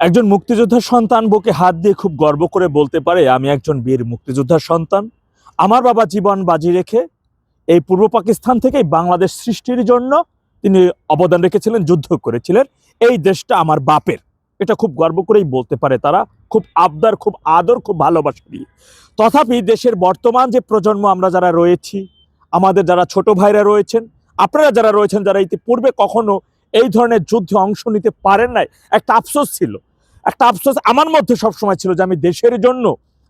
একজন মুক্তিযোদ্ধার সন্তান বুকে হাত দিয়ে খুব গর্ব করে বলতে পারে, আমি একজন বীর মুক্তিযোদ্ধার সন্তান। আমার বাবা জীবন বাজি রেখে এই পূর্ব পাকিস্তান থেকে বাংলাদেশ সৃষ্টির জন্য তিনি অবদান রেখেছিলেন, যুদ্ধ করেছিলেন। এই দেশটা আমার বাপের। এটা খুব গর্ব করেই বলতে পারে তারা। খুব আবদার, খুব আদর, খুব ভালোবাসা দিয়ে। তথাপি দেশের বর্তমান যে প্রজন্ম, আমরা যারা রয়েছি, আমাদের যারা ছোট ভাইরা রয়েছেন, আপনারা যারা রয়েছেন, যারা ইতিপূর্বে কখনো এই ধরনের যুদ্ধে অংশ নিতে পারেন নাই। একটা আফসোস ছিল। একটা আফসোস আমার মধ্যে সবসময় ছিল যে আমি দেশের জন্য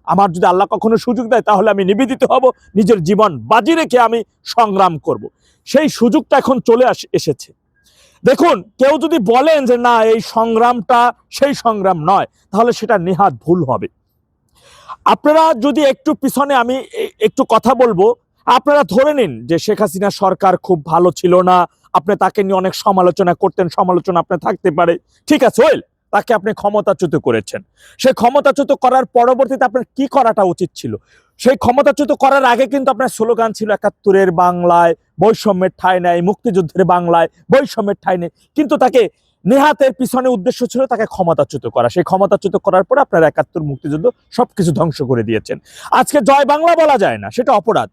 আমার যদি আল্লাহ কখনো সুযোগ দেয়, তাহলে আমি নিবেদিত হব, নিজের জীবন বাজি রেখে আমি সংগ্রাম করব। সেই সুযোগটা এখন চলে আস, এসেছে। দেখুন, কেউ যদি বলেন যে না, এই সংগ্রামটা সেই সংগ্রাম নয়, তাহলে সেটা নেহাত ভুল হবে। আপনারা যদি একটু পিছনে আমি একটু কথা বলব, আপনারা ধরে নিন যে শেখ হাসিনা সরকার খুব ভালো ছিল না আপনি তাকে নিয়ে অনেক সমালোচনা করতেন, সমালোচনা আপনি থাকতে পারে। ঠিক আছে, ওয়েল, তাকে আপনি ক্ষমতাচ্যুত করেছেন। সেই ক্ষমতাচ্যুত করার পরবর্তীতে আপনার কি করাটা উচিত ছিল? সেই ক্ষমতাচ্যুত করার আগে কিন্তু আপনার স্লোগান ছিল একাত্তরের বাংলায়, বৈষম্যের ঠাঁই নেয় মুক্তিযুদ্ধের বাংলায়, বৈষম্যের ঠাঁই নেই। কিন্তু তাকে নেহাতের পিছনে উদ্দেশ্য ছিল তাকে ক্ষমতাচ্যুত করা। সেই ক্ষমতাচ্যুত করার পরে আপনার একাত্তর, মুক্তিযুদ্ধ সবকিছু ধ্বংস করে দিয়েছেন। আজকে জয় বাংলা বলা যায় না, সেটা অপরাধ।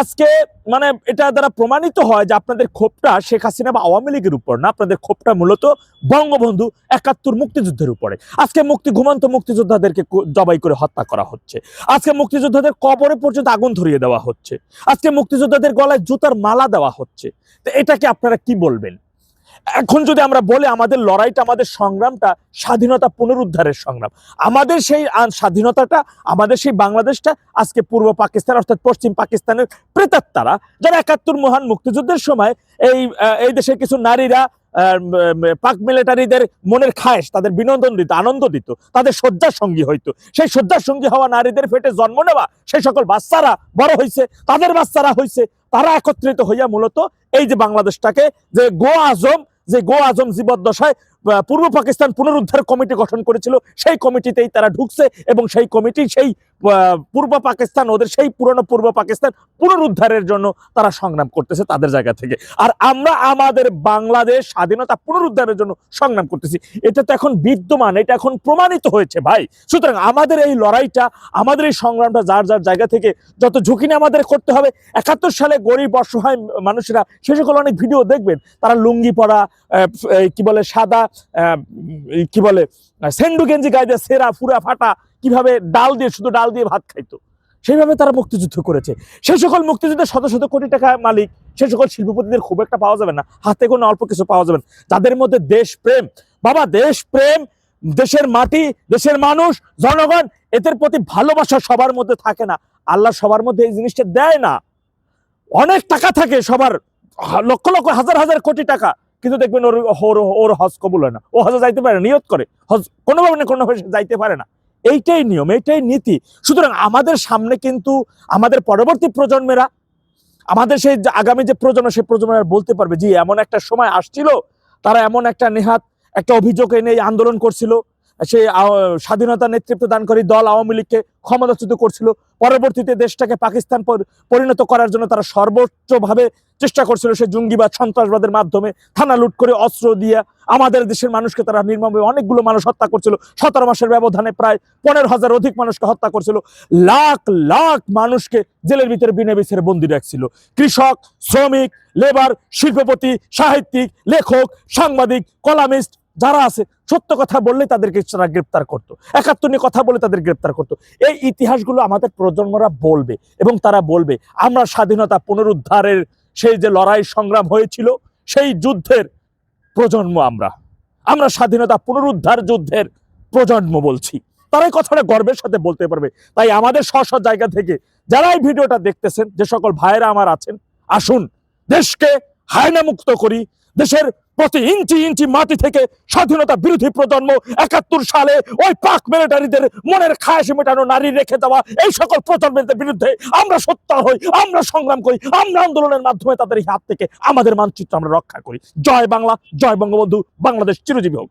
আজকে মানে এটা দ্বারা প্রমাণিত হয় যে আপনাদের ক্ষোভটা শেখ হাসিনা বা আওয়ামী লীগের উপর না, আপনাদের ক্ষোভটা মূলত বঙ্গবন্ধু একাত্তর মুক্তিযুদ্ধের উপরে। আজকে মুক্তি, ঘুমন্ত মুক্তিযোদ্ধাদেরকে জবাই করে হত্যা করা হচ্ছে। আজকে মুক্তিযোদ্ধাদের কবরে পর্যন্ত আগুন ধরিয়ে দেওয়া হচ্ছে। আজকে মুক্তিযোদ্ধাদের গলায় জুতার মালা দেওয়া হচ্ছে। তো এটাকে আপনারা কি বলবেন? এখন যদি আমরা বলি আমাদের লড়াইটা, আমাদের সংগ্রামটা স্বাধীনতা পুনরুদ্ধারের সংগ্রাম। আমাদের সেই স্বাধীনতাটা, আমাদের সেই বাংলাদেশটা, আজকে পূর্ব পাকিস্তান অর্থাৎ পশ্চিম পাকিস্তানের প্রেতাত্মারা, যারা একাত্তর মহান মুক্তিযুদ্ধের সময় এই এই দেশের কিছু নারীরা পাক মিলিটারিদের মনের খায়েশ, তাদের বিনোদন দিত, আনন্দ দিত, তাদের শয্যার সঙ্গী হইতো। সেই শয্যার সঙ্গী হওয়া নারীদের ফেটে জন্ম নেওয়া, সেই সকল বাচ্চারা বড় হয়েছে তাদের বাচ্চারা হয়েছে তারা একত্রিত হইয়া মূলত এই যে বাংলাদেশটাকে, যে গো আজম, যে গো আজম জীবদ্দশায় পূর্ব পাকিস্তান পুনরুদ্ধার কমিটি গঠন করেছিল, সেই কমিটিতেই তারা ঢুকছে এবং সেই কমিটি সেই পূর্ব পাকিস্তান, ওদের সেই পুরনো পূর্ব পাকিস্তান পুনরুদ্ধারের জন্য তারা সংগ্রাম করতেছে তাদের জায়গা থেকে। আর আমরা আমাদের বাংলাদেশ স্বাধীনতা পুনরুদ্ধারের জন্য সংগ্রাম করতেছি। এটা তো এখন বিদ্যমান, এটা এখন প্রমাণিত হয়েছে ভাই। সুতরাং আমাদের এই লড়াইটা, আমাদের এই সংগ্রামটা যার যার জায়গা থেকে যত ঝুঁকি নিয়ে আমাদের করতে হবে, একাত্তর সালে গরিব অসহায় মানুষেরা সে সকল অনেক ভিডিও দেখবেন, তারা লুঙ্গি পরা কি বলে, সাদা কি বলে সেন্ডু গেঞ্জি গায়ে সেরা ফুরা ফাটা কীভাবে ডাল দিয়ে শুধু ডাল দিয়ে ভাত খাইতো? সেইভাবে তারা মুক্তিযুদ্ধ করেছে। সে সকল মুক্তিযুদ্ধের শত শত কোটি টাকা মালিক, সে সকল শিল্পপতিদের খুব একটা পাওয়া যাবে না। হাতে কোনো অল্প কিছু পাওয়া যাবে না। যাদের মধ্যে দেশ প্রেম, বাবা দেশ প্রেম, দেশের মাটি, দেশের মানুষ, জনগণ, এদের প্রতি ভালোবাসা সবার মধ্যে থাকে না। আল্লাহ সবার মধ্যে এই জিনিসটা দেয় না। অনেক টাকা থাকে সবার, লক্ষ লক্ষ, হাজার হাজার কোটি টাকা। কিন্তু দেখবেন ওর ওর ওর হজ কবুল হয় না। ও হজে যাইতে পারে না, নিয়ত করে। হজ কোনোভাবে না কোনোভাবে যাইতে পারে না। এইটাই নিয়ম, এইটাই নীতি। সুতরাং আমাদের সামনে কিন্তু আমাদের পরবর্তী প্রজন্মেরা, আমাদের সেই আগামী যে প্রজন্ম, সেই প্রজন্মেরা বলতে পারবে যে এমন একটা সময় আসছিল, তারা এমন একটা নেহাত একটা অভিযোগ এনে আন্দোলন করছিল। আহ, স্বাধীনতা নেতৃত্ব দানকারী দল আওয়ামী লীগকে ক্ষমতাচ্যুত করছিল। পরবর্তীতে দেশটাকে পাকিস্তান পরিণত করার জন্য তারা সর্বোচ্চভাবে চেষ্টা করছিল সেই জঙ্গিবাদ সন্ত্রাসবাদের মাধ্যমে থানা লুট করে অস্ত্র দিয়ে আমাদের দেশের মানুষকে তারা নির্মমভাবে অনেকগুলো মানুষ হত্যা করছিল। সতেরো মাসের ব্যবধানে প্রায় পনেরো হাজার অধিক মানুষকে হত্যা করছিল। লাখ লাখ মানুষকে জেলের ভিতরে বিনে বিছের বন্দি রাখছিল। কৃষক শ্রমিক লেবার শিল্পপতি সাহিত্যিক লেখক সাংবাদিক কলামিস্ট যারা আছে, সত্য কথা বললে তাদেরকে তারা গ্রেপ্তার করতো। একাত্তর নিয়ে কথা বলে তাদের গ্রেপ্তার করতো। এই ইতিহাসগুলো আমাদের প্রজন্মরা বলবে এবং তারা বলবে, আমরা স্বাধীনতা পুনরুদ্ধারের সেই যে লড়াই সংগ্রাম হয়েছিল, সেই যুদ্ধের প্রজন্ম আমরা। আমরা স্বাধীনতা পুনরুদ্ধার যুদ্ধের প্রজন্ম বলছি। তারাই কথাটা গর্বের সাথে বলতে পারবে। তাই আমাদের স্ব জায়গা থেকে যারা এই ভিডিওটা দেখতেছেন, যে সকল ভাইয়েরা আমার আছেন, আসুন, দেশকে হায়না মুক্ত করি দেশের প্রতি ইঞ্চি ইঞ্চি মাটি থেকে স্বাধীনতা বিরোধী প্রজন্ম একাত্তর সালে ওই পাক মিলিটারিদের মনের খায়াসি মেটানো নারী রেখে দেওয়া, এই সকল প্রজন্মের বিরুদ্ধে আমরা সত্য হই, আমরা সংগ্রাম করি, আমরা আন্দোলনের মাধ্যমে তাদের হাত থেকে আমাদের মানচিত্র আমরা রক্ষা করি। জয় বাংলা, জয় বঙ্গবন্ধু, বাংলাদেশ চিরজীবী হোক।